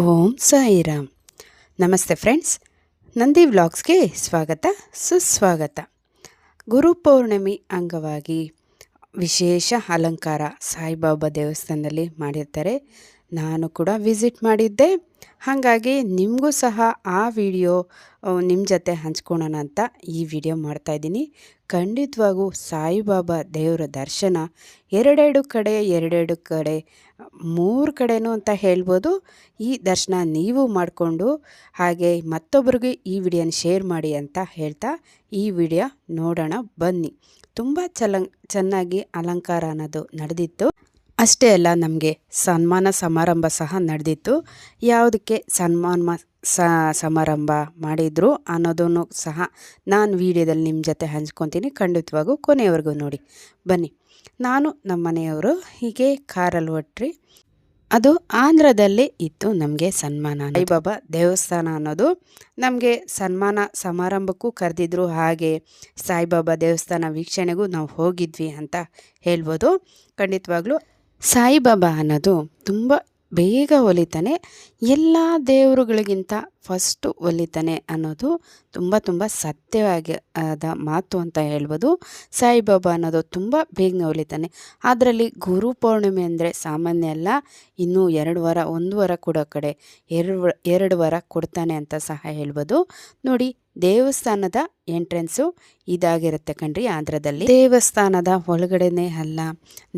ಓಂ ಸಾಯಿರಾಮ್. ನಮಸ್ತೆ ಫ್ರೆಂಡ್ಸ್. ನಂದಿ ವ್ಲಾಗ್ಸ್ಗೆ ಸ್ವಾಗತ, ಸುಸ್ವಾಗತ. ಗುರು ಪೌರ್ಣಮಿ ಅಂಗವಾಗಿ ವಿಶೇಷ ಅಲಂಕಾರ ಸಾಯಿಬಾಬಾ ದೇವಸ್ಥಾನದಲ್ಲಿ ಮಾಡಿರ್ತಾರೆ. ನಾನು ಕೂಡ ವಿಸಿಟ್ ಮಾಡಿದ್ದೆ. ಹಾಗಾಗಿ ನಿಮಗೂ ಸಹ ಆ ವಿಡಿಯೋ ನಿಮ್ಮ ಜೊತೆ ಹಂಚ್ಕೊಳ್ಳೋಣ ಅಂತ ಈ ವಿಡಿಯೋ ಮಾಡ್ತಾಯಿದ್ದೀನಿ ಖಂಡಿತವಾಗೂ ಸಾಯಿಬಾಬಾ ದೇವರ ದರ್ಶನ ಎರಡೆರಡು ಕಡೆ ಎರಡೆರಡು ಕಡೆ, ಮೂರು ಕಡೆನೂ ಅಂತ ಹೇಳ್ಬೋದು. ಈ ದರ್ಶನ ನೀವು ಮಾಡಿಕೊಂಡು ಹಾಗೆ ಮತ್ತೊಬ್ಬರಿಗೆ ಈ ವಿಡಿಯೋನ ಶೇರ್ ಮಾಡಿ ಅಂತ ಹೇಳ್ತಾ ಈ ವಿಡಿಯೋ ನೋಡೋಣ ಬನ್ನಿ. ತುಂಬ ಚಲ, ಚೆನ್ನಾಗಿ ಅಲಂಕಾರ ಅನ್ನೋದು ನಡೆದಿತ್ತು. ಅಷ್ಟೇ ಅಲ್ಲ, ನಮಗೆ ಸನ್ಮಾನ ಸಮಾರಂಭ ಸಹ ನಡೆದಿತ್ತು. ಯಾವುದಕ್ಕೆ ಸನ್ಮಾನ ಸಮಾರಂಭ ಮಾಡಿದರು ಅನ್ನೋದನ್ನು ಸಹ ನಾನು ವಿಡಿಯೋದಲ್ಲಿ ನಿಮ್ಮ ಜೊತೆ ಹಂಚ್ಕೊತೀನಿ. ಖಂಡಿತವಾಗೂ ಕೊನೆಯವರೆಗೂ ನೋಡಿ. ಬನ್ನಿ. ನಾನು ನಮ್ಮ ಮನೆಯವರು ಹೀಗೆ ಕಾರಲ್ಲಿ ಹೊಟ್ರಿ ಅದು ಆಂಧ್ರದಲ್ಲೇ ಇತ್ತು ನಮಗೆ ಸನ್ಮಾನ ಸಾಯಿಬಾಬಾ ದೇವಸ್ಥಾನ ಅನ್ನೋದು. ನಮಗೆ ಸನ್ಮಾನ ಸಮಾರಂಭಕ್ಕೂ ಕರೆದಿದ್ರು ಹಾಗೆ ಸಾಯಿಬಾಬಾ ದೇವಸ್ಥಾನ ವೀಕ್ಷಣೆಗೂ ನಾವು ಹೋಗಿದ್ವಿ ಅಂತ ಹೇಳ್ಬೋದು. ಖಂಡಿತವಾಗ್ಲೂ ಸಾಯಿಬಾಬಾ ಅನ್ನೋದು ತುಂಬ ಬೇಗ ಒಲಿತಾನೆ, ಎಲ್ಲ ದೇವರುಗಳಿಗಿಂತ ಫಸ್ಟು ಒಲಿತಾನೆ ಅನ್ನೋದು ತುಂಬ ತುಂಬ ಸತ್ಯವಾಗಿ ಆದ ಮಾತು ಅಂತ ಹೇಳ್ಬೋದು. ಸಾಯಿಬಾಬಾ ಅನ್ನೋದು ತುಂಬ ಬೇಗನೆ ಒಲಿತಾನೆ. ಅದರಲ್ಲಿ ಗುರು ಪೌರ್ಣಿಮೆ ಅಂದರೆ ಸಾಮಾನ್ಯ ಅಲ್ಲ, ಇನ್ನೂ ಎರಡು ವಾರ, ಒಂದು ವಾರ ಕೊಡೋ ಕಡೆ, ಎರಡು ಎರಡು ವಾರ ಕೊಡ್ತಾನೆ ಅಂತ ಸಹ ಹೇಳ್ಬೋದು. ನೋಡಿ ದೇವಸ್ಥಾನದ ಎಂಟ್ರೆನ್ಸು ಇದಾಗಿರುತ್ತೆ ಕಣ್ರಿ ಆಂಧ್ರದಲ್ಲಿ. ದೇವಸ್ಥಾನದ ಒಳಗಡೆನೇ ಅಲ್ಲ,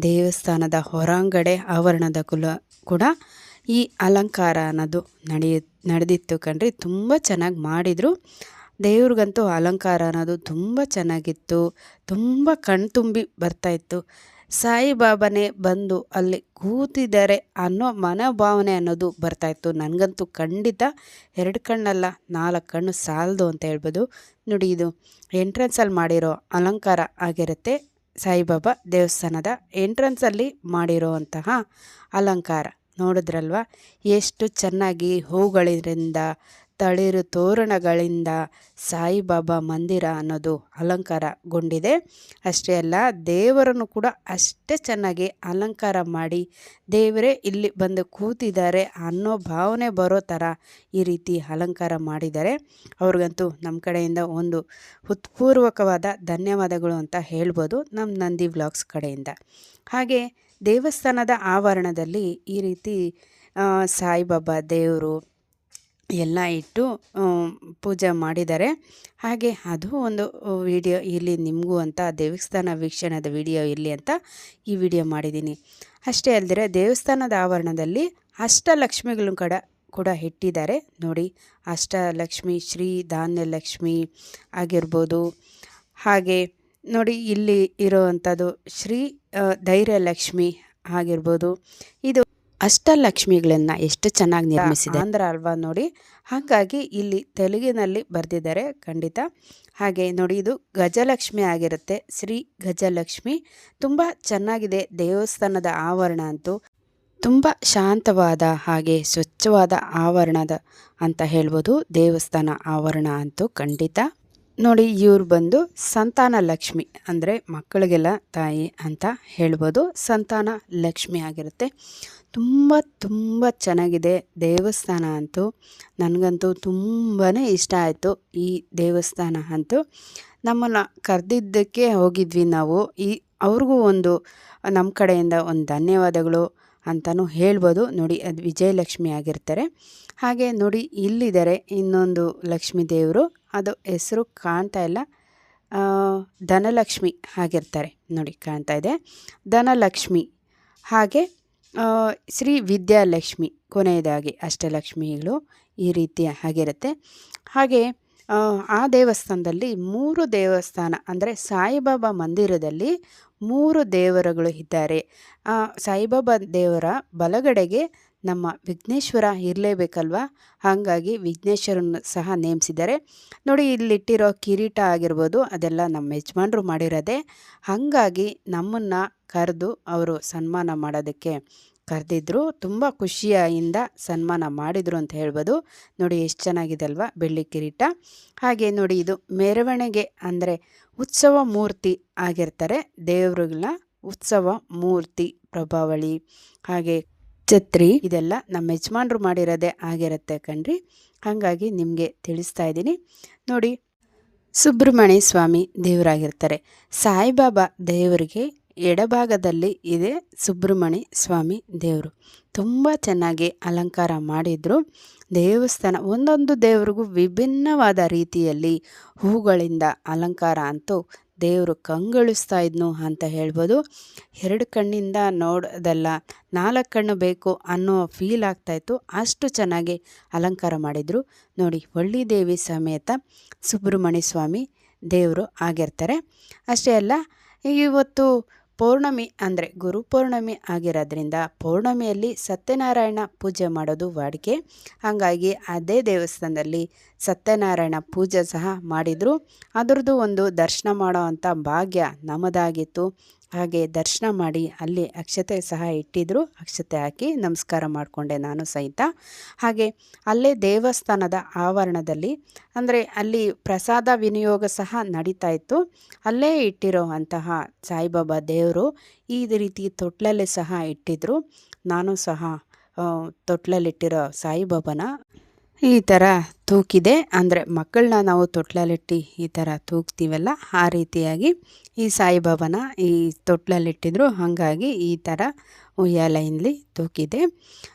ದೇವಸ್ಥಾನದ ಹೊರಾಂಗಡೆ ಆವರಣದ ಕುಲ ಕೂಡ ಈ ಅಲಂಕಾರ ಅನ್ನೋದು ನಡೆಯ, ನಡೆದಿತ್ತು ಕಣ್ರಿ. ತುಂಬ ಚೆನ್ನಾಗಿ ಮಾಡಿದರು. ದೇವ್ರಿಗಂತೂ ಅಲಂಕಾರ ಅನ್ನೋದು ತುಂಬ ಚೆನ್ನಾಗಿತ್ತು. ತುಂಬ ಕಣ್ತುಂಬಿ ಬರ್ತಾಯಿತ್ತು ಸಾಯಿಬಾಬಾನೇ ಬಂದು ಅಲ್ಲಿ ಕೂತಿದ್ದಾರೆ ಅನ್ನೋ ಮನೋಭಾವನೆ ಅನ್ನೋದು ಬರ್ತಾಯಿತ್ತು ನನಗಂತೂ ಖಂಡಿತ ಎರಡು ಕಣ್ಣಲ್ಲ, ನಾಲ್ಕು ಕಣ್ಣು ಸಾಲದು ಅಂತ ಹೇಳ್ಬೋದು. ನೋಡಿ ಇದು ಎಂಟ್ರೆನ್ಸಲ್ಲಿ ಮಾಡಿರೋ ಅಲಂಕಾರ ಆಗಿರುತ್ತೆ ಸಾಯಿಬಾಬಾ ದೇವಸ್ಥಾನದ ಎಂಟ್ರೆನ್ಸಲ್ಲಿ ಮಾಡಿರೋ ಅಲಂಕಾರ. ನೋಡಿದ್ರಲ್ವ? ಎಷ್ಟು ಚೆನ್ನಾಗಿ ಹೂಗಳಿಂದ ತಳಿರು ತೋರಣಗಳಿಂದ ಸಾಯಿಬಾಬಾ ಮಂದಿರ ಅನ್ನೋದು ಅಲಂಕಾರಗೊಂಡಿದೆ. ಅಷ್ಟೇ ಅಲ್ಲ, ದೇವರನ್ನು ಕೂಡ ಅಷ್ಟೇ ಚೆನ್ನಾಗಿ ಅಲಂಕಾರ ಮಾಡಿ ದೇವರೇ ಇಲ್ಲಿ ಬಂದು ಕೂತಿದ್ದಾರೆ ಅನ್ನೋ ಭಾವನೆ ಬರೋ ಥರ ಈ ರೀತಿ ಅಲಂಕಾರ ಮಾಡಿದ್ದಾರೆ. ಅವ್ರಿಗಂತೂ ನಮ್ಮ ಕಡೆಯಿಂದ ಒಂದು ಹೃತ್ಪೂರ್ವಕವಾದ ಧನ್ಯವಾದಗಳು ಅಂತ ಹೇಳ್ಬೋದು ನಮ್ಮ ನಂದಿ ವ್ಲಾಗ್ಸ್ ಕಡೆಯಿಂದ. ಹಾಗೆ ದೇವಸ್ಥಾನದ ಆವರಣದಲ್ಲಿ ಈ ರೀತಿ ಸಾಯಿಬಾಬಾ ದೇವರು ಎಲ್ಲ ಇಟ್ಟು ಪೂಜೆ ಮಾಡಿದ್ದಾರೆ ಹಾಗೆ ಅದು ಒಂದು ವಿಡಿಯೋ ಇಲ್ಲಿ ನಿಮಗೂ ಅಂತ ದೇವಸ್ಥಾನ ವೀಕ್ಷಣದ ವಿಡಿಯೋ ಇರಲಿ ಅಂತ ಈ ವಿಡಿಯೋ ಮಾಡಿದ್ದೀನಿ. ಅಷ್ಟೇ ಅಲ್ಲದೆ ದೇವಸ್ಥಾನದ ಆವರಣದಲ್ಲಿ ಅಷ್ಟಲಕ್ಷ್ಮಿಗಳು ಕಡ, ಕೂಡ ಇಟ್ಟಿದ್ದಾರೆ. ನೋಡಿ, ಅಷ್ಟಲಕ್ಷ್ಮಿ, ಶ್ರೀ ಧಾನ್ಯಲಕ್ಷ್ಮಿ ಆಗಿರ್ಬೋದು. ಹಾಗೆ ನೋಡಿ, ಇಲ್ಲಿ ಇರೋವಂಥದ್ದು ಶ್ರೀ ಧೈರ್ಯಲಕ್ಷ್ಮಿ ಆಗಿರ್ಬೋದು. ಇದು ಅಷ್ಟಲಕ್ಷ್ಮಿಗಳನ್ನು ಎಷ್ಟು ಚೆನ್ನಾಗಿ ನಿರ್ಮಿಸಿದೆ. ಆಂಧ್ರ ಅಲ್ವಾ ನೋಡಿ. ಹಾಗಾಗಿ ಇಲ್ಲಿ ತೆಲುಗಿನಲ್ಲಿ ಬರೆದಿದ್ದಾರೆ ಖಂಡಿತ. ಹಾಗೆ ನೋಡಿ ಇದು ಗಜಲಕ್ಷ್ಮಿ ಆಗಿರುತ್ತೆ. ಶ್ರೀ ಗಜಲಕ್ಷ್ಮಿ. ತುಂಬ ಚೆನ್ನಾಗಿದೆ ದೇವಸ್ಥಾನದ ಆವರಣ ಅಂತೂ. ತುಂಬ ಶಾಂತವಾದ ಹಾಗೆ ಸ್ವಚ್ಛವಾದ ಆವರಣದ ಅಂತ ಹೇಳ್ಬೋದು ದೇವಸ್ಥಾನ ಆವರಣ ಅಂತೂ ಖಂಡಿತ. ನೋಡಿ ಇವ್ರು ಬಂದು ಸಂತಾನ ಲಕ್ಷ್ಮಿ ಅಂದರೆ ಮಕ್ಕಳಿಗೆಲ್ಲ ತಾಯಿ ಅಂತ ಹೇಳ್ಬೋದು. ಸಂತಾನ ಲಕ್ಷ್ಮಿ ಆಗಿರುತ್ತೆ. ತುಂಬ ತುಂಬ ಚೆನ್ನಾಗಿದೆ ದೇವಸ್ಥಾನ ಅಂತೂ. ನನಗಂತೂ ತುಂಬಾ ಇಷ್ಟ ಆಯಿತು ಈ ದೇವಸ್ಥಾನ ಅಂತೂ. ನಮ್ಮನ್ನು ಕರೆದಿದ್ದಕ್ಕೆ ಹೋಗಿದ್ವಿ ನಾವು. ಈ, ಅವ್ರಿಗೂ ಒಂದು ನಮ್ಮ ಕಡೆಯಿಂದ ಒಂದು ಧನ್ಯವಾದಗಳು ಅಂತಲೂ ಹೇಳ್ಬೋದು. ನೋಡಿ, ಅದು ವಿಜಯಲಕ್ಷ್ಮಿ ಆಗಿರ್ತಾರೆ. ಹಾಗೆ ನೋಡಿ, ಇಲ್ಲಿದ್ದಾರೆ ಇನ್ನೊಂದು ಲಕ್ಷ್ಮೀ ದೇವರು. ಅದು ಹೆಸರು ಕಾಣ್ತಾ ಇಲ್ಲ. ಧನಲಕ್ಷ್ಮಿ ಆಗಿರ್ತಾರೆ. ನೋಡಿ, ಕಾಣ್ತಾ ಇದೆ. ಧನಲಕ್ಷ್ಮಿ. ಹಾಗೆ ಶ್ರೀ ವಿದ್ಯಾಲಕ್ಷ್ಮಿ, ಕೊನೆಯದಾಗಿ ಅಷ್ಟಲಕ್ಷ್ಮಿಗಳು ಈ ರೀತಿ ಆಗಿರುತ್ತೆ ಹಾಗೆ, ಆ ದೇವಸ್ಥಾನದಲ್ಲಿ ಮೂರು ದೇವಸ್ಥಾನ, ಅಂದರೆ ಸಾಯಿಬಾಬಾ ಮಂದಿರದಲ್ಲಿ ಮೂರು ದೇವರುಗಳು ಇದ್ದಾರೆ. ಸಾಯಿಬಾಬಾ ದೇವರ ಬಲಗಡೆಗೆ ನಮ್ಮ ವಿಘ್ನೇಶ್ವರ ಇರಲೇಬೇಕಲ್ವಾ? ಹಾಗಾಗಿ ವಿಘ್ನೇಶ್ವರನ್ನು ಸಹ ನೇಮಿಸಿದ್ದಾರೆ. ನೋಡಿ, ಇಲ್ಲಿಟ್ಟಿರೋ ಕಿರೀಟ ಆಗಿರ್ಬೋದು, ಅದೆಲ್ಲ ನಮ್ಮ ಯಜಮಾನರು ಮಾಡಿರೋದೆ. ಹಾಗಾಗಿ ನಮ್ಮನ್ನು ಕರೆದು ಅವರು ಸನ್ಮಾನ ಮಾಡೋದಕ್ಕೆ ಕರೆದಿದ್ರು. ತುಂಬ ಖುಷಿಯಿಂದ ಸನ್ಮಾನ ಮಾಡಿದರು ಅಂತ ಹೇಳ್ಬೋದು. ನೋಡಿ, ಎಷ್ಟು ಚೆನ್ನಾಗಿದೆ ಅಲ್ವಾ ಬೆಳ್ಳಿ ಕಿರೀಟ. ಹಾಗೆ ನೋಡಿ, ಇದು ಮೆರವಣಿಗೆ ಅಂದರೆ ಉತ್ಸವ ಮೂರ್ತಿ ಆಗಿರ್ತಾರೆ ದೇವರುಗಳ ಉತ್ಸವ ಮೂರ್ತಿ, ಪ್ರಭಾವಳಿ. ಹಾಗೆ ಛತ್ರಿ. ಇದೆಲ್ಲ ನಮ್ಮ ಯಜಮಾನ್ರು ಮಾಡಿರೋದೇ ಆಗಿರುತ್ತೆ ಕಣ್ರಿ. ಹಾಗಾಗಿ ನಿಮಗೆ ತಿಳಿಸ್ತಾ ಇದ್ದೀನಿ. ನೋಡಿ, ಸುಬ್ರಹ್ಮಣ್ಯ ಸ್ವಾಮಿ ದೇವರಾಗಿರ್ತಾರೆ. ಸಾಯಿಬಾಬಾ ದೇವರಿಗೆ ಎಡಭಾಗದಲ್ಲಿ ಇದೆ ಸುಬ್ರಹ್ಮಣ್ಯ ಸ್ವಾಮಿ ದೇವರು. ತುಂಬ ಚೆನ್ನಾಗಿ ಅಲಂಕಾರ ಮಾಡಿದ್ರು. ದೇವಸ್ಥಾನ, ಒಂದೊಂದು ದೇವರಿಗೂ ವಿಭಿನ್ನವಾದ ರೀತಿಯಲ್ಲಿ ಹೂಗಳಿಂದ ಅಲಂಕಾರ ಅಂತೂ ದೇವರು ಕಂಗೊಳಿಸ್ತಾ ಇದ್ನು ಅಂತ ಹೇಳ್ಬೋದು. ಎರಡು ಕಣ್ಣಿಂದ ನೋಡೋದಲ್ಲ, ನಾಲ್ಕು ಕಣ್ಣು ಬೇಕು ಅನ್ನೋ ಫೀಲ್ ಆಗ್ತಾಯಿತ್ತು ಅಷ್ಟು ಚೆನ್ನಾಗಿ ಅಲಂಕಾರ ಮಾಡಿದರು. ನೋಡಿ ಒಳ್ಳಿ ದೇವಿ ಸಮೇತ ಸುಬ್ರಹ್ಮಣ್ಯ ಸ್ವಾಮಿ ದೇವರು ಆಗಿರ್ತಾರೆ. ಅಷ್ಟೇ ಅಲ್ಲ, ಇವತ್ತು ಪೌರ್ಣಮಿ ಅಂದರೆ ಗುರು ಪೌರ್ಣಮಿ ಆಗಿರೋದ್ರಿಂದ ಪೌರ್ಣಮಿಯಲ್ಲಿ ಸತ್ಯನಾರಾಯಣ ಪೂಜೆ ಮಾಡೋದು ವಾಡಿಕೆ. ಹಾಗಾಗಿ ಅದೇ ದೇವಸ್ಥಾನದಲ್ಲಿ ಸತ್ಯನಾರಾಯಣ ಪೂಜೆ ಸಹ ಮಾಡಿದರು. ಅದರದ್ದು ಒಂದು ದರ್ಶನ ಮಾಡೋ ಅಂಥ ಭಾಗ್ಯ ನಮ್ಮದಾಗಿತ್ತು. ಹಾಗೆ ದರ್ಶನ ಮಾಡಿ ಅಲ್ಲಿ ಅಕ್ಷತೆ ಸಹ ಇಟ್ಟಿದ್ರು. ಅಕ್ಷತೆ ಹಾಕಿ ನಮಸ್ಕಾರ ಮಾಡಿಕೊಂಡೆ ನಾನು ಸಹಿತ. ಹಾಗೆ ಅಲ್ಲೇ ದೇವಸ್ಥಾನದ ಆವರಣದಲ್ಲಿ, ಅಂದರೆ ಅಲ್ಲಿ ಪ್ರಸಾದ ವಿನಿಯೋಗ ಸಹ ನಡೀತಾ ಇತ್ತು. ಅಲ್ಲೇ ಇಟ್ಟಿರೋ ಅಂತಹ ಸಾಯಿಬಾಬಾ ದೇವರು ಈ ರೀತಿ ತೊಟ್ಲಲ್ಲಿ ಸಹ ಇಟ್ಟಿದ್ರು. ನಾನು ಸಹ ತೊಟ್ಲಲ್ಲಿಟ್ಟಿರೋ ಸಾಯಿಬಾಬಾನ ಈ ಥರ ತೂಕಿದೆ. ಅಂದರೆ ಮಕ್ಕಳನ್ನ ನಾವು ತೊಟ್ಲಲ್ಲಿಟ್ಟು ಈ ಥರ ತೂಗ್ತೀವಲ್ಲ, ಆ ರೀತಿಯಾಗಿ ಈ ಸಾಯಿಬಾಬಾನ ಈ ತೊಟ್ಲಲ್ಲಿಟ್ಟಿದ್ರು. ಹಾಗಾಗಿ ಈ ಥರ ಉಯ್ಯಾಲೆಯಲ್ಲಿ ತೂಕಿದೆ.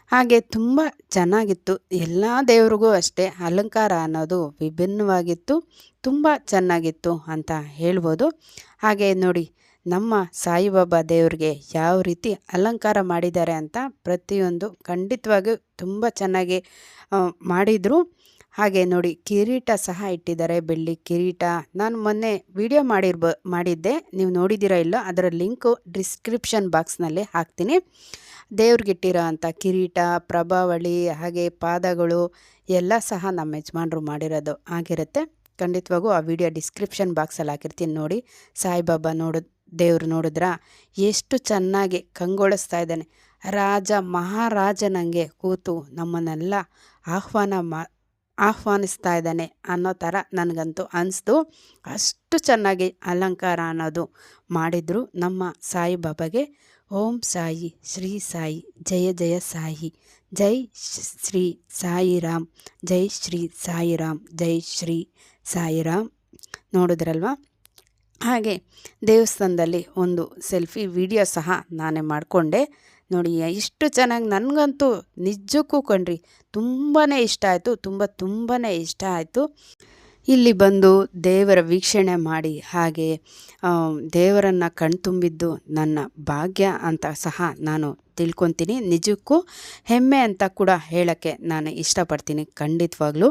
ಹಾಗೆ ತುಂಬ ಚೆನ್ನಾಗಿತ್ತು. ಎಲ್ಲ ದೇವ್ರಿಗೂ ಅಷ್ಟೇ ಅಲಂಕಾರ ಅನ್ನೋದು ವಿಭಿನ್ನವಾಗಿತ್ತು. ತುಂಬ ಚೆನ್ನಾಗಿತ್ತು ಅಂತ ಹೇಳ್ಬೋದು. ಹಾಗೆ ನೋಡಿ ನಮ್ಮ ಸಾಯಿಬಾಬಾ ದೇವ್ರಿಗೆ ಯಾವ ರೀತಿ ಅಲಂಕಾರ ಮಾಡಿದ್ದಾರೆ ಅಂತ ಪ್ರತಿಯೊಂದು ಖಂಡಿತವಾಗಿಯೂ ತುಂಬ ಚೆನ್ನಾಗಿ ಮಾಡಿದರು. ಹಾಗೆ ನೋಡಿ, ಕಿರೀಟ ಸಹ ಇಟ್ಟಿದ್ದಾರೆ ಬೆಳ್ಳಿ ಕಿರೀಟ. ನಾನು ಮೊನ್ನೆ ವಿಡಿಯೋ ಮಾಡಿರ್ಬ, ಮಾಡಿದ್ದೆ. ನೀವು ನೋಡಿದ್ದೀರಾ ಇಲ್ಲೋ, ಅದರ ಲಿಂಕು ಡಿಸ್ಕ್ರಿಪ್ಷನ್ ಬಾಕ್ಸ್ನಲ್ಲಿ ಹಾಕ್ತೀನಿ. ದೇವ್ರಿಗಿಟ್ಟಿರೋ ಅಂಥ ಕಿರೀಟ, ಪ್ರಭಾವಳಿ, ಹಾಗೆ ಪಾದಗಳು, ಎಲ್ಲ ಸಹ ನಮ್ಮ ಯಜಮಾನರು ಮಾಡಿರೋದು ಆಗಿರುತ್ತೆ. ಖಂಡಿತವಾಗೂ ಆ ವಿಡಿಯೋ ಡಿಸ್ಕ್ರಿಪ್ಷನ್ ಬಾಕ್ಸಲ್ಲಿ ಹಾಕಿರ್ತೀನಿ ನೋಡಿ. ಸಾಯಿಬಾಬಾ ನೋಡು ದೇವರು ನೋಡಿದ್ರ? ಎಷ್ಟು ಚೆನ್ನಾಗಿ ಕಂಗೊಳಿಸ್ತಾ ಇದ್ದಾನೆ. ರಾಜ ಮಹಾರಾಜನಂಗೆ ಕೂತು ನಮ್ಮನ್ನೆಲ್ಲ ಆಹ್ವಾನ ಮಾ, ಆಹ್ವಾನಿಸ್ತಾ ಇದ್ದಾನೆ ಅನ್ನೋ ಥರ ನನಗಂತೂ ಅನಿಸ್ತು. ಅಷ್ಟು ಚೆನ್ನಾಗಿ ಅಲಂಕಾರ ಅನ್ನೋದು ಮಾಡಿದರು ನಮ್ಮ ಸಾಯಿಬಾಬಾಗೆ ಓಂ ಸಾಯಿ, ಶ್ರೀ ಸಾಯಿ, ಜಯ ಜಯ ಸಾಯಿ, ಜೈ ಶ್ರೀ ಸಾಯಿರಾಮ್, ಜೈ ಶ್ರೀ ಸಾಯಿರಾಮ್, ಜೈ ಶ್ರೀ ಸಾಯಿರಾಮ್. ನೋಡಿದ್ರಲ್ವಾ? ಹಾಗೆ ದೇವಸ್ಥಾನದಲ್ಲಿ ಒಂದು ಸೆಲ್ಫಿ ವಿಡಿಯೋ ಸಹ ನಾನೇ ಮಾಡಿಕೊಂಡೆ. ನೋಡಿ, ಎಷ್ಟು ಚೆನ್ನಾಗಿ ನನಗಂತೂ ನಿಜಕ್ಕೂ ಕಣ್ರಿ ತುಂಬಾ ಇಷ್ಟ ಆಯಿತು, ತುಂಬ ತುಂಬಾ ಇಷ್ಟ ಆಯಿತು. ಇಲ್ಲಿ ಬಂದು ದೇವರ ವೀಕ್ಷಣೆ ಮಾಡಿ, ಹಾಗೆ ದೇವರನ್ನು ಕಣ್ತುಂಬಿದ್ದು ನನ್ನ ಭಾಗ್ಯ ಅಂತ ಸಹ ನಾನು ತಿಳ್ಕೊತೀನಿ. ನಿಜಕ್ಕೂ ಹೆಮ್ಮೆ ಅಂತ ಕೂಡ ಹೇಳೋಕ್ಕೆ ನಾನು ಇಷ್ಟಪಡ್ತೀನಿ ಖಂಡಿತವಾಗ್ಲೂ.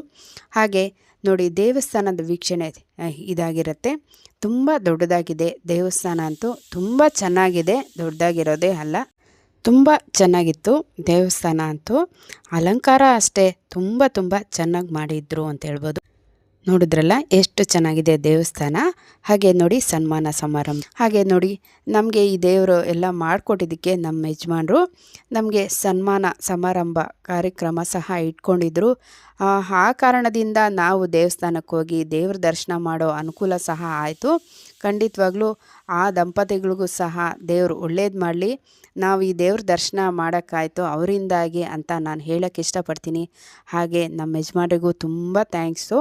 ಹಾಗೆ ನೋಡಿ, ದೇವಸ್ಥಾನದ ವೀಕ್ಷಣೆ ಇದಾಗಿರುತ್ತೆ. ತುಂಬ ದೊಡ್ಡದಾಗಿದೆ ದೇವಸ್ಥಾನ ಅಂತೂ. ತುಂಬ ಚೆನ್ನಾಗಿದೆ, ದೊಡ್ಡದಾಗಿರೋದೇ ಅಲ್ಲ. ತುಂಬ ಚೆನ್ನಾಗಿತ್ತು ದೇವಸ್ಥಾನ ಅಂತೂ. ಅಲಂಕಾರ ಅಷ್ಟೇ, ತುಂಬ ತುಂಬ ಚೆನ್ನಾಗಿ ಮಾಡಿದ್ರು ಅಂತ ಹೇಳ್ಬೋದು. ನೋಡಿದ್ರಲ್ಲ ಎಷ್ಟು ಚೆನ್ನಾಗಿದೆ ದೇವಸ್ಥಾನ. ಹಾಗೆ ನೋಡಿ ಸನ್ಮಾನ ಸಮಾರಂಭ. ಹಾಗೆ ನೋಡಿ ನಮಗೆ ಈ ದೇವರು ಎಲ್ಲ ಮಾಡಿಕೊಟ್ಟಿದ್ದಕ್ಕೆ ನಮ್ಮ ಯಜಮಾನರು ನಮಗೆ ಸನ್ಮಾನ ಸಮಾರಂಭ ಕಾರ್ಯಕ್ರಮ ಸಹ ಇಟ್ಕೊಂಡಿದ್ರು. ಆ ಕಾರಣದಿಂದ ನಾವು ದೇವಸ್ಥಾನಕ್ಕೆ ಹೋಗಿ ದೇವ್ರ ದರ್ಶನ ಮಾಡೋ ಅನುಕೂಲ ಸಹ ಆಯಿತು. ಖಂಡಿತವಾಗ್ಲೂ ಆ ದಂಪತಿಗಳಿಗೂ ಸಹ ದೇವರು ಒಳ್ಳೇದು ಮಾಡಲಿ. ನಾವು ಈ ದೇವ್ರ ದರ್ಶನ ಮಾಡೋಕ್ಕಾಯ್ತು ಅವರಿಂದಾಗಿ ಅಂತ ನಾನು ಹೇಳೋಕ್ಕೆ ಇಷ್ಟಪಡ್ತೀನಿ. ಹಾಗೆ ನಮ್ಮ ಯಜಮಾನ್ರಿಗೂ ತುಂಬ ಥ್ಯಾಂಕ್ಸು.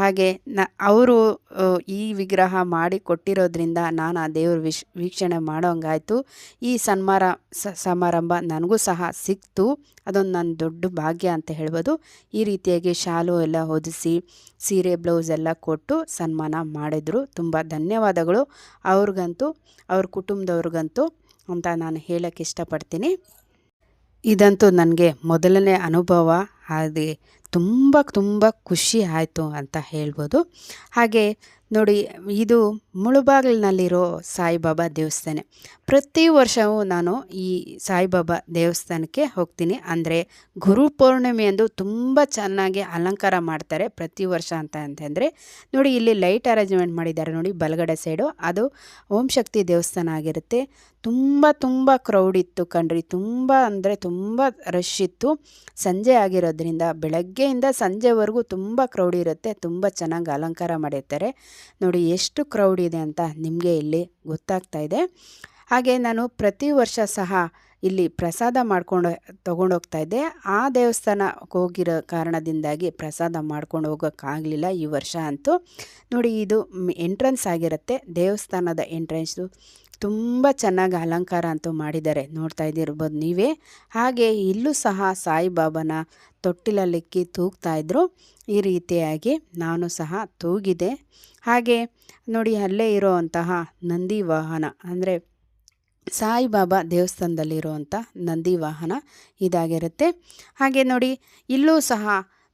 ಹಾಗೆ ನ, ಅವರು ಈ ವಿಗ್ರಹ ಮಾಡಿ ಕೊಟ್ಟಿರೋದ್ರಿಂದ ನಾನು ಆ ದೇವ್ರ ವಿಶ್, ವೀಕ್ಷಣೆ ಮಾಡೋಂಗಾಯಿತು. ಈ ಸನ್ಮಾರ ಸಮಾರಂಭ ನನಗೂ ಸಹ ಸಿಕ್ತು. ಅದೊಂದು ನನ್ನ ದೊಡ್ಡ ಭಾಗ್ಯ ಅಂತ ಹೇಳ್ಬೋದು. ಈ ರೀತಿಯಾಗಿ ಶಾಲು ಎಲ್ಲ ಹೊದಿಸಿ, ಸೀರೆ, ಬ್ಲೌಸ್ ಎಲ್ಲ ಕೊಟ್ಟು ಸನ್ಮಾನ ಮಾಡಿದರು. ತುಂಬ ಧನ್ಯವಾದಗಳು. ಅವ್ರಿಗಂತೂ, ಅವ್ರ ಕುಟುಂಬದವ್ರಿಗಂತೂ ಅಂತ ನಾನು ಹೇಳೋಕ್ಕೆ ಇಷ್ಟಪಡ್ತೀನಿ. ಇದಂತೂ ನನಗೆ ಮೊದಲನೇ ಅನುಭವ. ಹಾಗೆ ತುಂಬ ತುಂಬ ಖುಷಿ ಆಯಿತು ಅಂತ ಹೇಳ್ಬೋದು. ಹಾಗೆ ನೋಡಿ, ಇದು ಮುಳುಬಾಗಿಲಿನಲ್ಲಿರೋ ಸಾಯಿಬಾಬಾ ದೇವಸ್ಥಾನ. ಪ್ರತಿ ವರ್ಷವೂ ನಾನು ಈ ಸಾಯಿಬಾಬಾ ದೇವಸ್ಥಾನಕ್ಕೆ ಹೋಗ್ತೀನಿ. ಅಂದರೆ ಗುರು ಪೌರ್ಣಿಮೆಯಂದು ತುಂಬ ಚೆನ್ನಾಗಿ ಅಲಂಕಾರ ಮಾಡ್ತಾರೆ ಪ್ರತಿ ವರ್ಷ ಅಂತ ಅಂತಂದರೆ. ನೋಡಿ, ಇಲ್ಲಿ ಲೈಟ್ ಅರೇಂಜ್ಮೆಂಟ್ ಮಾಡಿದ್ದಾರೆ ನೋಡಿ, ಬಲಗಡೆ ಸೈಡು. ಅದು ಓಂ ಶಕ್ತಿ ದೇವಸ್ಥಾನ ಆಗಿರುತ್ತೆ. ತುಂಬ ತುಂಬ ಕ್ರೌಡ್ ಇತ್ತು ಕಣ್ರಿ. ತುಂಬ ಅಂದರೆ ತುಂಬ ರಶ್ ಇತ್ತು. ಸಂಜೆ ಆಗಿರೋದ್ರಿಂದ ಬೆಳಗ್ಗೆಯಿಂದ ಸಂಜೆವರೆಗೂ ತುಂಬ ಕ್ರೌಡ್ ಇರುತ್ತೆ. ತುಂಬ ಚೆನ್ನಾಗಿ ಅಲಂಕಾರ ಮಾಡಿರ್ತಾರೆ. ನೋಡಿ ಎಷ್ಟು ಕ್ರೌಡ್ ಇದೆ ಅಂತ ನಿಮಗೆ ಇಲ್ಲಿ ಗೊತ್ತಾಗ್ತಾ ಇದೆ. ಹಾಗೆ ನಾನು ಪ್ರತಿ ವರ್ಷ ಸಹ ಇಲ್ಲಿ ಪ್ರಸಾದ ಮಾಡ್ಕೊಂಡು ತೊಗೊಂಡೋಗ್ತಾ ಇದ್ದೆ. ಆ ದೇವಸ್ಥಾನಕ್ಕೆ ಹೋಗಿರೋ ಕಾರಣದಿಂದಾಗಿ ಪ್ರಸಾದ ಮಾಡ್ಕೊಂಡು ಹೋಗೋಕ್ಕಾಗಲಿಲ್ಲ ಈ ವರ್ಷ ಅಂತೂ. ನೋಡಿ ಇದು ಎಂಟ್ರೆನ್ಸ್ ಆಗಿರುತ್ತೆ. ದೇವಸ್ಥಾನದ ಎಂಟ್ರೆನ್ಸು ತುಂಬ ಚೆನ್ನಾಗಿ ಅಲಂಕಾರ ಅಂತೂ ಮಾಡಿದ್ದಾರೆ. ನೋಡ್ತಾ ಇದ್ದಿರ್ಬೋದು ನೀವೇ. ಹಾಗೆ ಇಲ್ಲೂ ಸಹ ಸಾಯಿಬಾಬಾನ ತೊಟ್ಟಿಲಲ್ಲಿಕ್ಕಿ ಇದ್ದರು ಈ ರೀತಿಯಾಗಿ ನಾನು ಸಹ ತೂಗಿದೆ. ಹಾಗೆ ನೋಡಿ ಅಲ್ಲೇ ಇರೋವಂತಹ ನಂದಿ ವಾಹನ, ಅಂದರೆ ಸಾಯಿಬಾಬಾ ದೇವಸ್ಥಾನದಲ್ಲಿರುವಂಥ ನಂದಿ ವಾಹನ ಇದಾಗಿರುತ್ತೆ. ಹಾಗೆ ನೋಡಿ ಇಲ್ಲೂ ಸಹ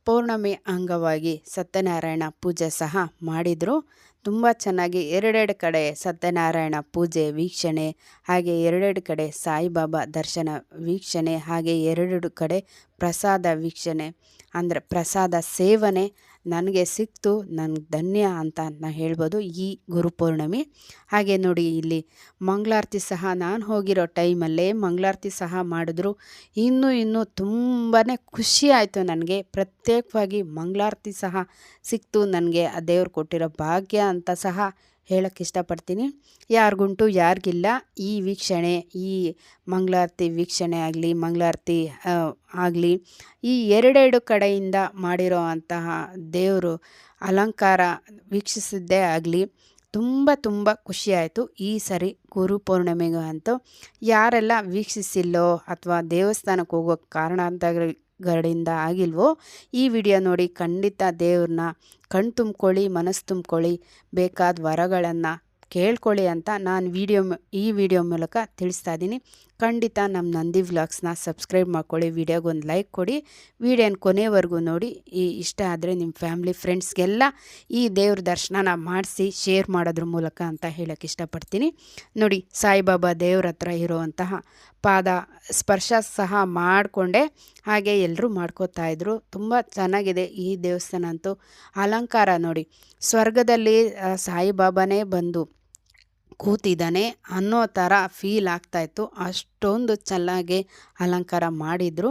ಪೌರ್ಣಮಿ ಅಂಗವಾಗಿ ಸತ್ಯನಾರಾಯಣ ಪೂಜೆ ಸಹ ಮಾಡಿದರು. ತುಂಬ ಚೆನ್ನಾಗಿ ಎರಡೆರಡು ಕಡೆ ಸತ್ಯನಾರಾಯಣ ಪೂಜೆ ವೀಕ್ಷಣೆ, ಹಾಗೆ ಎರಡೆರಡು ಕಡೆ ಸಾಯಿಬಾಬಾ ದರ್ಶನ ವೀಕ್ಷಣೆ, ಹಾಗೆ ಎರಡೆರಡು ಕಡೆ ಪ್ರಸಾದ ವೀಕ್ಷಣೆ, ಅಂದರೆ ಪ್ರಸಾದ ಸೇವನೆ ನನಗೆ ಸಿಕ್ತು ನನಗೆ ಧನ್ಯ ಅಂತ ನಾನು ಹೇಳ್ಬೋದು ಈ ಗುರುಪೌರ್ಣಮಿ. ಹಾಗೆ ನೋಡಿ ಇಲ್ಲಿ ಮಂಗಳಾರತಿ ಸಹ ನಾನು ಹೋಗಿರೋ ಟೈಮಲ್ಲೇ ಮಂಗಳಾರತಿ ಸಹ ಮಾಡಿದ್ರು. ಇನ್ನೂ ಇನ್ನೂ ತುಂಬಾ ಖುಷಿ ಆಯಿತು ನನಗೆ. ಪ್ರತ್ಯೇಕವಾಗಿ ಮಂಗಳಾರತಿ ಸಹ ಸಿಕ್ತು. ನನಗೆ ಆ ದೇವ್ರು ಕೊಟ್ಟಿರೋ ಭಾಗ್ಯ ಅಂತ ಸಹ ಹೇಳಕ್ಕೆ ಇಷ್ಟಪಡ್ತೀನಿ. ಯಾರಿಗುಂಟು ಯಾರಿಗಿಲ್ಲ, ಈ ವೀಕ್ಷಣೆ, ಈ ಮಂಗಳಾರತಿ ವೀಕ್ಷಣೆ ಆಗಲಿ, ಮಂಗಳಾರತಿ ಆಗಲಿ, ಈ ಎರಡೆರಡು ಕಡೆಯಿಂದ ಮಾಡಿರೋ ಅಂತಹ ದೇವರು ಅಲಂಕಾರ ವೀಕ್ಷಿಸಿದ್ದೇ ಆಗಲಿ, ತುಂಬ ತುಂಬ ಖುಷಿಯಾಯಿತು. ಈ ಸರಿ ಗುರು ಪೌರ್ಣಿಮೆಗೆ ಅಂತೂ ಯಾರೆಲ್ಲ ವೀಕ್ಷಿಸಿಲ್ಲೋ ಅಥವಾ ದೇವಸ್ಥಾನಕ್ಕೆ ಹೋಗೋ ಕಾರಣಾಂತರಗಳಿಂದ ಆಗಿಲ್ವೋ? ಈ ವಿಡಿಯೋ ನೋಡಿ ಖಂಡಿತ ದೇವ್ರನ್ನ ಕಣ್ ತುಂಬ್ಕೊಳ್ಳಿ, ಮನಸ್ಸು ತುಂಬ್ಕೊಳ್ಳಿ, ಬೇಕಾದ ವರಗಳನ್ನು ಕೇಳ್ಕೊಳ್ಳಿ ಅಂತ ನಾನು ವಿಡಿಯೋ ಈ ವಿಡಿಯೋ ಮೂಲಕ ತಿಳಿಸ್ತಾ ಇದ್ದೀನಿ ಖಂಡಿತ ನಮ್ಮ ನಂದಿ ವ್ಲಾಗ್ಸ್ನ ಸಬ್ಸ್ಕ್ರೈಬ್ ಮಾಡ್ಕೊಳ್ಳಿ, ವಿಡಿಯೋಗೊಂದು ಲೈಕ್ ಕೊಡಿ, ವಿಡಿಯೋನ ಕೊನೆವರೆಗೂ ನೋಡಿ. ಈ ಇಷ್ಟ ಆದರೆ ನಿಮ್ಮ ಫ್ಯಾಮ್ಲಿ, ಫ್ರೆಂಡ್ಸ್ಗೆಲ್ಲ ಈ ದೇವ್ರ ದರ್ಶನನ ಮಾಡಿಸಿ, ಶೇರ್ ಮಾಡೋದ್ರ ಮೂಲಕ ಅಂತ ಹೇಳೋಕ್ಕೆ ಇಷ್ಟಪಡ್ತೀನಿ. ನೋಡಿ, ಸಾಯಿಬಾಬಾ ದೇವ್ರ ಹತ್ರ ಇರುವಂತಹ ಪಾದ ಸ್ಪರ್ಶ ಸಹ ಮಾಡಿಕೊಂಡೆ. ಹಾಗೆ ಎಲ್ಲರೂ ಮಾಡ್ಕೋತಾ ಇದ್ರು. ತುಂಬ ಚೆನ್ನಾಗಿದೆ ಈ ದೇವಸ್ಥಾನ ಅಂತೂ. ಅಲಂಕಾರ ನೋಡಿ. ಸ್ವರ್ಗದಲ್ಲಿ ಸಾಯಿಬಾಬಾನೇ ಬಂದು ಕೂತಿದ್ದಾನೆ. ಅನ್ನೋ ಥರ ಫೀಲ್ ಆಗ್ತಾಯಿತ್ತು ಅಷ್ಟೊಂದು ಚೆನ್ನಾಗಿ ಅಲಂಕಾರ ಮಾಡಿದರು.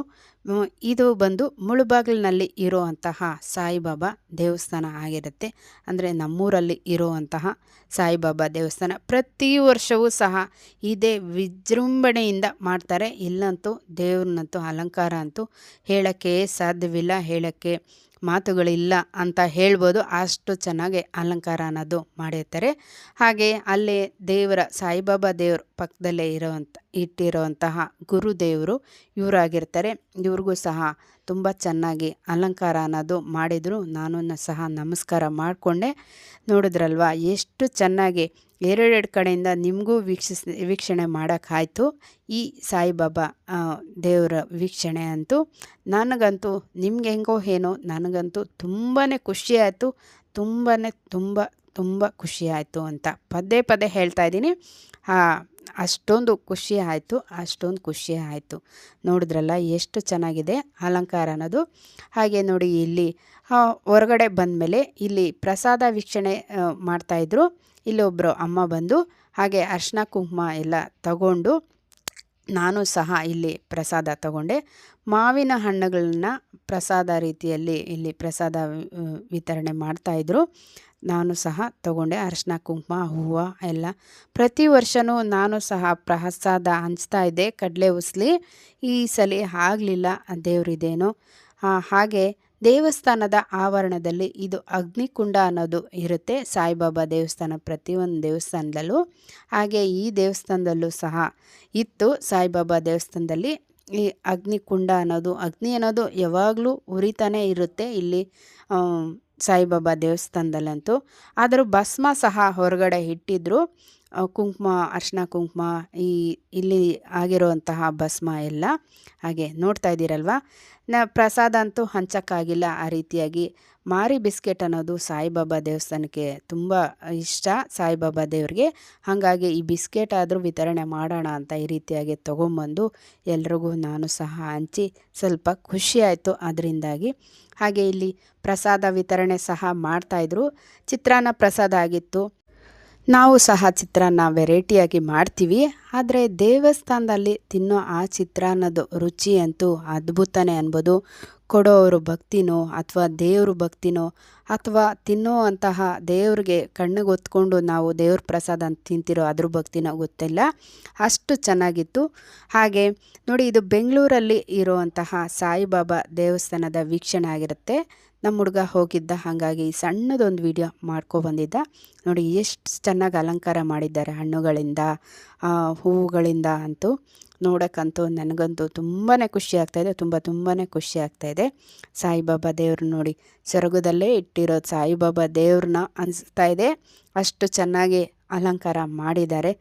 ಇದು ಬಂದು ಮುಳುಬಾಗಿಲಿನಲ್ಲಿ ಇರುವಂತಹ ಸಾಯಿಬಾಬಾ ದೇವಸ್ಥಾನ ಆಗಿರುತ್ತೆ. ಅಂದರೆ ನಮ್ಮೂರಲ್ಲಿ ಇರುವಂತಹ ಸಾಯಿಬಾಬಾ ದೇವಸ್ಥಾನ. ಪ್ರತಿ ವರ್ಷವೂ ಸಹ ಇದೇ ವಿಜೃಂಭಣೆಯಿಂದ ಮಾಡ್ತಾರೆ. ಇಲ್ಲಂತೂ ದೇವ್ರನ್ನಂತೂ, ಅಲಂಕಾರ ಅಂತೂ ಹೇಳೋಕ್ಕೆ ಸಾಧ್ಯವಿಲ್ಲ. ಹೇಳೋಕ್ಕೆ ಮಾತುಗಳಿಲ್ಲ ಅಂತ ಹೇಳ್ಬೋದು. ಅಷ್ಟು ಚೆನ್ನಾಗಿ ಅಲಂಕಾರ ಅನ್ನೋದು ಮಾಡಿರ್ತಾರೆ. ಹಾಗೆ ಅಲ್ಲೇ ದೇವರ ಸಾಯಿಬಾಬಾ ದೇವ್ರ ಪಕ್ಕದಲ್ಲೇ ಇರೋವಂಥ ಇಟ್ಟಿರೋವಂತಹ ಗುರುದೇವರು ಇವರಾಗಿರ್ತಾರೆ. ಇವ್ರಿಗೂ ಸಹ ತುಂಬ ಚೆನ್ನಾಗಿ ಅಲಂಕಾರ ಅನ್ನೋದು ಮಾಡಿದರು. ನಾನು ಸಹ ನಮಸ್ಕಾರ ಮಾಡಿಕೊಂಡೆ. ನೋಡಿದ್ರಲ್ವ, ಎಷ್ಟು ಚೆನ್ನಾಗಿ ಎರಡೆರಡು ಕಡೆಯಿಂದ ನಿಮಗೂ ವೀಕ್ಷಿಸ್, ವೀಕ್ಷಣೆ ಮಾಡೋಕ್ಕಾಯ್ತು. ಈ ಸಾಯಿಬಾಬಾ ದೇವರ ವೀಕ್ಷಣೆ ಅಂತೂ ನನಗಂತೂ ನಿಮ್ಗೆ ಹೆಂಗೋ ಏನೋ ನನಗಂತೂ ತುಂಬಾ ಖುಷಿ ಆಯಿತು. ತುಂಬಾ ತುಂಬ ತುಂಬ ಖುಷಿಯಾಯಿತು ಅಂತ ಪದೇ ಪದೇ ಹೇಳ್ತಾ ಇದ್ದೀನಿ. ಅಷ್ಟೊಂದು ಖುಷಿ ಆಯಿತು, ಅಷ್ಟೊಂದು ಖುಷಿ ಆಯಿತು. ನೋಡಿದ್ರಲ್ಲ ಎಷ್ಟು ಚೆನ್ನಾಗಿದೆ ಅಲಂಕಾರ ಅನ್ನೋದು. ಹಾಗೆ ನೋಡಿ ಇಲ್ಲಿ ಹೊರಗಡೆ ಬಂದಮೇಲೆ ಇಲ್ಲಿ ಪ್ರಸಾದ ವೀಕ್ಷಣೆ ಮಾಡ್ತಾಯಿದ್ರು ಇಲ್ಲೊಬ್ಬರು ಅಮ್ಮ ಬಂದು, ಹಾಗೆ ಅರ್ಶಿನ ಕುಂಕುಮ ಎಲ್ಲ ತಗೊಂಡು ನಾನು ಸಹ ಇಲ್ಲಿ ಪ್ರಸಾದ ತಗೊಂಡೆ. ಮಾವಿನ ಹಣ್ಣುಗಳನ್ನ ಪ್ರಸಾದ ರೀತಿಯಲ್ಲಿ ಇಲ್ಲಿ ಪ್ರಸಾದ ವಿತರಣೆ ಮಾಡ್ತಾಯಿದ್ರು ನಾನು ಸಹ ತಗೊಂಡೆ ಅರಶಿನ, ಕುಂಕುಮ, ಹೂವು ಎಲ್ಲ. ಪ್ರತಿ ವರ್ಷವೂ ನಾನು ಸಹ ಪ್ರಸಾದ ಹಂಚ್ತಾ ಇದ್ದೆ, ಕಡಲೆ ಉಸ್ಲಿ. ಈ ಸಲ ಆಗಲಿಲ್ಲ, ದೇವರಿದೇನು. ಹಾಗೆ ದೇವಸ್ಥಾನದ ಆವರಣದಲ್ಲಿ ಇದು ಅಗ್ನಿಕುಂಡ ಅನ್ನೋದು ಇರುತ್ತೆ, ಸಾಯಿಬಾಬಾ ದೇವಸ್ಥಾನ ಪ್ರತಿಯೊಂದು ದೇವಸ್ಥಾನದಲ್ಲೂ. ಹಾಗೆ ಈ ದೇವಸ್ಥಾನದಲ್ಲೂ ಸಹ ಇತ್ತು, ಸಾಯಿಬಾಬಾ ದೇವಸ್ಥಾನದಲ್ಲಿ. ಈ ಅಗ್ನಿಕುಂಡ ಅನ್ನೋದು, ಅಗ್ನಿ ಅನ್ನೋದು ಯಾವಾಗಲೂ ಉರಿತಾನೆ ಇರುತ್ತೆ, ಇಲ್ಲಿ ಸಾಯಿಬಾಬಾ ದೇವಸ್ಥಾನದಲ್ಲಂತೂ. ಆದರೂ ಭಸ್ಮ ಸಹ ಹೊರಗಡೆ ಇಟ್ಟಿದ್ರು. ಕುಂಕುಮ, ಅರ್ಶಿನ ಕುಂಕುಮ, ಈ, ಇಲ್ಲಿ ಆಗಿರುವಂತಹ ಭಸ್ಮ ಎಲ್ಲ ಹಾಗೆ ನೋಡ್ತಾ ಇದ್ದೀರಲ್ವ? ನ, ಪ್ರಸಾದ ಅಂತೂ ಹಂಚೋಕ್ಕಾಗಿಲ್ಲ ಆ ರೀತಿಯಾಗಿ. ಮಾರಿ ಬಿಸ್ಕೆಟ್ ಅನ್ನೋದು ಸಾಯಿಬಾಬಾ ದೇವಸ್ಥಾನಕ್ಕೆ ತುಂಬ ಇಷ್ಟ. ಸಾಯಿಬಾಬಾ ದೇವರಿಗೆ ಹಾಗಾಗಿ ಈ ಬಿಸ್ಕೆಟ್ ಆದರೂ ವಿತರಣೆ ಮಾಡೋಣ ಅಂತ ಈ ರೀತಿಯಾಗಿ ತೊಗೊಂಬಂದು ಎಲ್ರಿಗೂ ನಾನು ಸಹ ಹಂಚಿ ಸ್ವಲ್ಪ ಖುಷಿಯಾಯಿತು ಅದರಿಂದಾಗಿ. ಹಾಗೆ ಇಲ್ಲಿ ಪ್ರಸಾದ ವಿತರಣೆ ಸಹ ಮಾಡ್ತಾಯಿದ್ರು ಚಿತ್ರಾನ್ನ ಪ್ರಸಾದ ಆಗಿತ್ತು. ನಾವು ಸಹ ಚಿತ್ರಾನ್ನ ವೆರೈಟಿಯಾಗಿ ಮಾಡ್ತೀವಿ. ಆದರೆ ದೇವಸ್ಥಾನದಲ್ಲಿ ತಿನ್ನೋ ಆ ಚಿತ್ರಾನ್ನದ ರುಚಿ ಅಂತೂ ಅದ್ಭುತನೇ ಅನ್ಬೋದು. ಕೊಡೋವರು ಭಕ್ತಿನೋ ಅಥವಾ ದೇವ್ರ ಭಕ್ತಿನೋ ಅಥವಾ ತಿನ್ನೋ ಅಂತಹ ದೇವ್ರಿಗೆ ಕಣ್ಣಿಗೆ ಹೊತ್ಕೊಂಡು ನಾವು ದೇವ್ರ ಪ್ರಸಾದ ಅಂತ ತಿಂತಿರೋ ಅದ್ರ ಭಕ್ತಿನೋ ಗೊತ್ತಿಲ್ಲ. ಅಷ್ಟು ಚೆನ್ನಾಗಿತ್ತು. ಹಾಗೆ ನೋಡಿ ಇದು ಬೆಂಗಳೂರಲ್ಲಿ ಇರುವಂತಹ ಸಾಯಿಬಾಬಾ ದೇವಸ್ಥಾನದ ವೀಕ್ಷಣೆ ಆಗಿರುತ್ತೆ. ನಮ್ಮ ಹುಡುಗ ಹೋಗಿದ್ದ ಹಾಗಾಗಿ ಸಣ್ಣದೊಂದು ವಿಡಿಯೋ ಮಾಡ್ಕೊಬಂದಿದ್ದ ನೋಡಿ ಎಷ್ಟು ಚೆನ್ನಾಗಿ ಅಲಂಕಾರ ಮಾಡಿದ್ದಾರೆ ಹಣ್ಣುಗಳಿಂದ ಹೂವುಗಳಿಂದ ಅಂತೂ ನೋಡೋಕ್ಕಂತೂ ನನಗಂತೂ ತುಂಬಾ ಖುಷಿ ಆಗ್ತಾಯಿದೆ ತುಂಬ ತುಂಬಾ ಖುಷಿ ಆಗ್ತಾಯಿದೆ ಸಾಯಿಬಾಬಾ ದೇವ್ರು ನೋಡಿ ಸೊರಗದಲ್ಲೇ ಇಟ್ಟಿರೋದು ಸಾಯಿಬಾಬಾ ದೇವ್ರನ್ನ ಅನಿಸ್ತಾ ಇದೆ. ಅಷ್ಟು ಚೆನ್ನಾಗಿ ಅಲಂಕಾರ ಮಾಡಿದ್ದಾರೆ.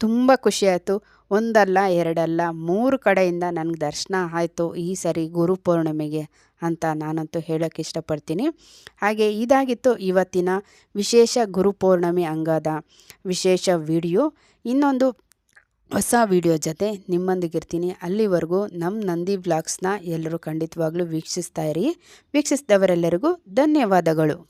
ತುಂಬ ಖುಷಿಯಾಯಿತು ಒಂದಲ್ಲ, ಎರಡಲ್ಲ, ಮೂರು ಕಡೆಯಿಂದ ನನಗೆ ದರ್ಶನ ಆಯಿತು ಈ ಸರಿ ಗುರು ಪೌರ್ಣಿಮೆಗೆ. ಅಂತ ನಾನಂತೂ ಹೇಳೋಕ್ಕೆ ಇಷ್ಟಪಡ್ತೀನಿ. ಹಾಗೆ ಇದಾಗಿತ್ತು ಇವತ್ತಿನ ವಿಶೇಷ ಗುರುಪೂರ್ಣಮಿ ಅಂಗದ ವಿಶೇಷ ವಿಡಿಯೋ. ಇನ್ನೊಂದು ಹೊಸ ವಿಡಿಯೋ ಜೊತೆ ನಿಮ್ಮೊಂದಿಗಿರ್ತೀನಿ. ಅಲ್ಲಿವರೆಗೂ ನಮ್ಮ ನಂದಿ ಬ್ಲಾಗ್ಸ್ನ ಎಲ್ಲರೂ ಖಂಡಿತವಾಗ್ಲೂ ವೀಕ್ಷಿಸ್ತಾ ಇರಿ. ವೀಕ್ಷಿಸಿದವರೆಲ್ಲರಿಗೂ ಧನ್ಯವಾದಗಳು.